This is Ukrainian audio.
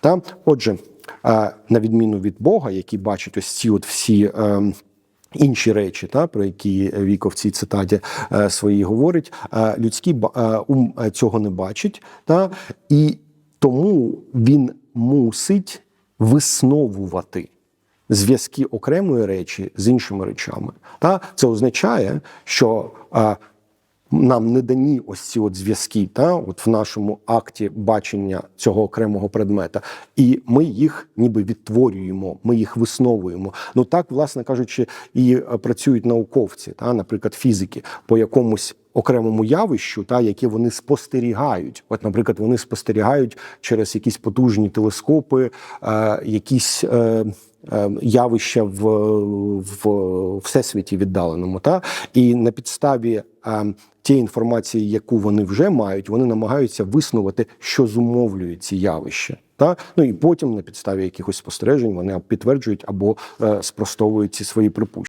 Та отже, е, на відміну від Бога, який бачить ось ці от всі. ем, Інші речі, та про які Віко в цій цитаті е, своїй говорить, е, людський е, ум е, цього не бачить, та і тому він мусить висновувати зв'язки окремої речі з іншими речами. Та це означає, що е, нам не дані ось ці от зв'язки, та от в нашому акті бачення цього окремого предмета, і ми їх ніби відтворюємо, ми їх висновуємо. Ну так, власне кажучи, і е, працюють науковці, та, наприклад, фізики по якомусь. Окремому явищу, та яке вони спостерігають, от, наприклад, вони спостерігають через якісь потужні телескопи, е, якісь е, явища в, в всесвіті віддаленому. Та і на підставі е, тієї інформації, яку вони вже мають, вони намагаються виснувати, що зумовлює ці явища. Та ну і потім на підставі якихось спостережень вони підтверджують або е, спростовують ці свої припущення.